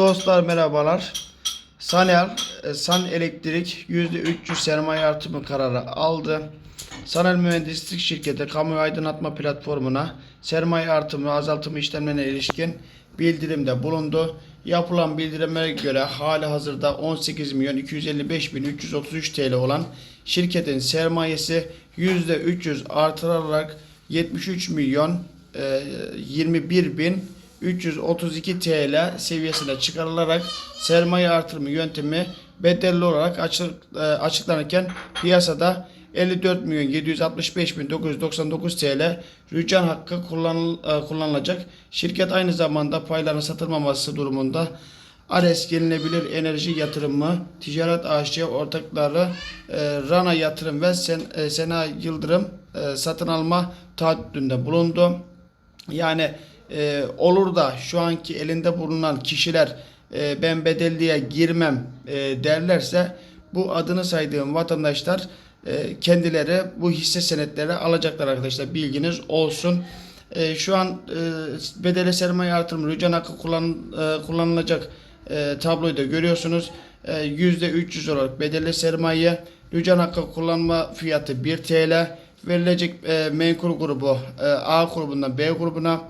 Dostlar merhabalar. Sanel, e, San Elektrik %300 sermaye artımı kararı aldı. Sanel Mühendislik Şirketi kamu aydınlatma platformuna sermaye artımı azaltımı işlemlerine ilişkin bildirimde bulundu. Yapılan bildirime göre hali hazırda 18 milyon 255 bin 333 TL olan şirketin sermayesi %300 artırılarak 73 milyon e, 21 bin 332 TL seviyesine çıkarılarak sermaye artırımı yöntemi bedelli olarak e, açıklanırken piyasada 54 milyon 765 bin 999 TL rücan hakkı e, kullanılacak. Şirket aynı zamanda payların satılmaması durumunda Ares Yenilebilir Enerji Yatırımı, Ticaret AŞ ortakları e, Rana Yatırım ve Sen, Sena Yıldırım satın alma taahhütünde bulundu. Yani e, olur da şu anki elinde bulunan kişiler e, ben bedelliye girmem e, derlerse bu adını saydığım vatandaşlar e, kendileri bu hisse senetleri alacaklar arkadaşlar bilginiz olsun. E, şu an e, bedeli sermaye artırımı rücan hakkı kullan, e, kullanılacak e, tabloyu da görüyorsunuz. E, %300 olarak bedelli sermaye rücan hakkı kullanma fiyatı 1 TL verilecek e, menkul grubu e, A grubundan B grubuna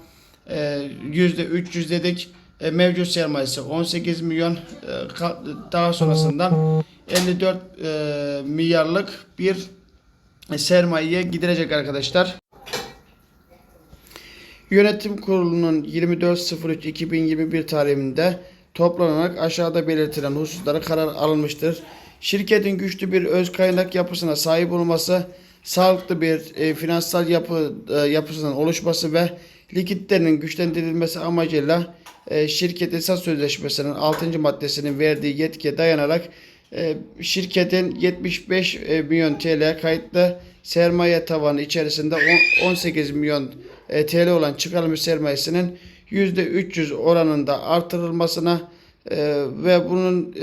e, yüzde 300 dedik. E, mevcut sermayesi 18 milyon. E, daha sonrasından 54 e, milyarlık bir sermayeye gidirecek arkadaşlar. Yönetim Kurulu'nun 24.03.2021 tarihinde toplanarak aşağıda belirtilen hususlara karar alınmıştır. Şirketin güçlü bir öz kaynak yapısına sahip olması, sağlıklı bir e, finansal yapı e, yapısının oluşması ve likidlerinin güçlendirilmesi amacıyla e, şirket esas sözleşmesinin 6. maddesinin verdiği yetkiye dayanarak e, şirketin 75 e, milyon TL kayıtlı sermaye tavanı içerisinde on- 18 milyon TL olan çıkarılmış sermayesinin %300 oranında artırılmasına ve bunun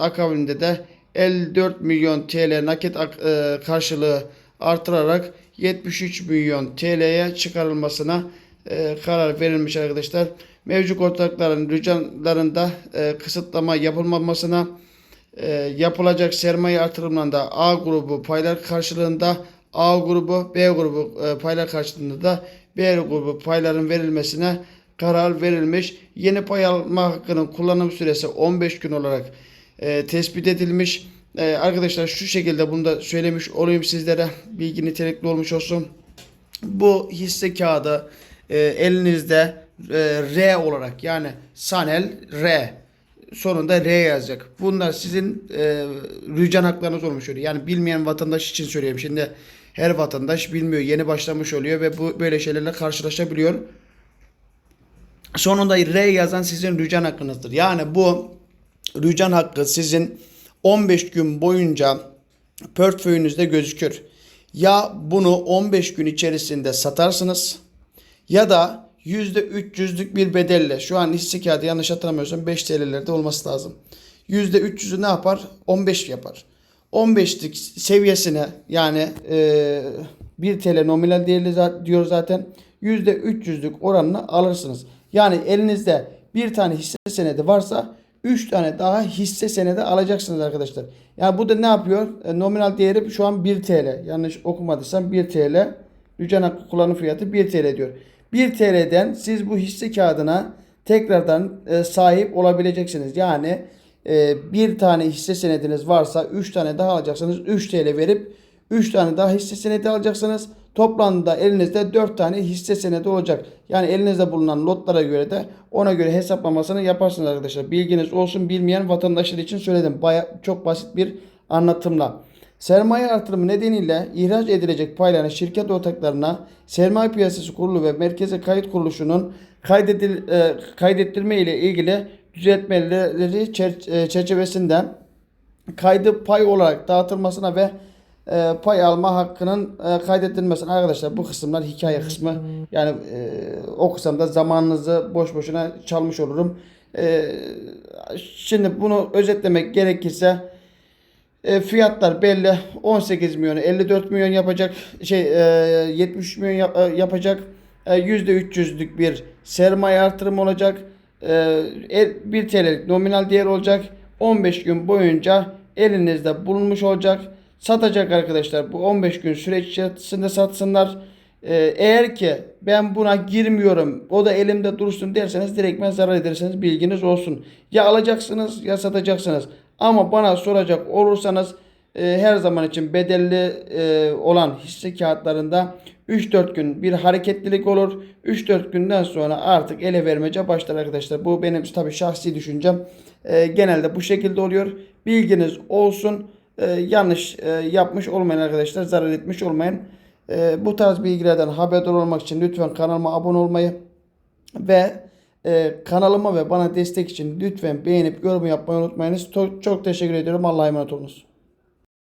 akabinde de 54 milyon TL nakit ak- karşılığı artırarak 73 milyon TL'ye çıkarılmasına e, karar verilmiş arkadaşlar. Mevcut ortakların rücanlarında e, kısıtlama yapılmamasına e, yapılacak sermaye artırımlarında A grubu paylar karşılığında A grubu, B grubu e, paylar karşılığında da B grubu payların verilmesine karar verilmiş. Yeni pay alma hakkının kullanım süresi 15 gün olarak e, tespit edilmiş. E, arkadaşlar şu şekilde bunu da söylemiş olayım sizlere. Bilgi nitelikli olmuş olsun. Bu hisse kağıdı e, elinizde e, R olarak yani Sanel R sonunda R yazacak. Bunlar sizin e, rücan haklarınız olmuş oluyor. Yani bilmeyen vatandaş için söyleyeyim. Şimdi her vatandaş bilmiyor. Yeni başlamış oluyor ve bu böyle şeylerle karşılaşabiliyor. Sonunda R yazan sizin rücan hakkınızdır. Yani bu rücan hakkı sizin 15 gün boyunca portföyünüzde gözükür. Ya bunu 15 gün içerisinde satarsınız ya da %300'lük bir bedelle şu an hisse kağıdı yanlış hatırlamıyorsam 5 TL'lerde olması lazım. %300'ü ne yapar? 15 yapar. 15'lik seviyesine yani e, 1 TL nominal değerli diyor zaten %300'lük oranını alırsınız. Yani elinizde bir tane hisse senedi varsa 3 tane daha hisse senedi alacaksınız arkadaşlar. Yani bu da ne yapıyor? E, nominal değeri şu an 1 TL. Yanlış okumadıysam 1 TL. Rücan hakkı kullanım fiyatı 1 TL diyor. 1 TL'den siz bu hisse kağıdına tekrardan e, sahip olabileceksiniz. Yani e, bir tane hisse senediniz varsa 3 tane daha alacaksınız. 3 TL verip 3 tane daha hisse senedi alacaksınız. Toplamda elinizde 4 tane hisse senedi olacak. Yani elinizde bulunan lotlara göre de ona göre hesaplamasını yaparsınız arkadaşlar. Bilginiz olsun bilmeyen vatandaşlar için söyledim. Baya çok basit bir anlatımla. Sermaye artırımı nedeniyle ihraç edilecek payların şirket ortaklarına Sermaye Piyasası Kurulu ve Merkezi Kayıt Kuruluşu'nun kaydedil, e, kaydettirme ile ilgili düzeltmeleri e, çerçevesinde kaydı pay olarak dağıtılmasına ve e, pay alma hakkının e, kaydedilmesine arkadaşlar bu kısımlar hikaye kısmı yani e, o kısımda zamanınızı boş boşuna çalmış olurum. Şimdi bunu özetlemek gerekirse e, fiyatlar belli. 18 milyon, 54 milyon yapacak. Şey e, 73 milyon yap- e, yapacak. E, %300'lük bir sermaye artırımı olacak. e, el- 1 TL'lik nominal değer olacak. 15 gün boyunca elinizde bulunmuş olacak. Satacak arkadaşlar bu 15 gün süreç içerisinde satsınlar. Ee, eğer ki ben buna girmiyorum o da elimde dursun derseniz direktmen zarar ederseniz bilginiz olsun. Ya alacaksınız ya satacaksınız. Ama bana soracak olursanız e, her zaman için bedelli e, olan hisse kağıtlarında 3-4 gün bir hareketlilik olur. 3-4 günden sonra artık ele vermece başlar arkadaşlar. Bu benim tabii şahsi düşüncem. E, genelde bu şekilde oluyor. Bilginiz olsun. E, yanlış e, yapmış olmayın arkadaşlar. Zarar etmiş olmayın. E, bu tarz bilgilerden haberdar olmak için lütfen kanalıma abone olmayı ve e, kanalıma ve bana destek için lütfen beğenip yorum yapmayı unutmayınız. Çok teşekkür ediyorum. Allah'a emanet olunuz.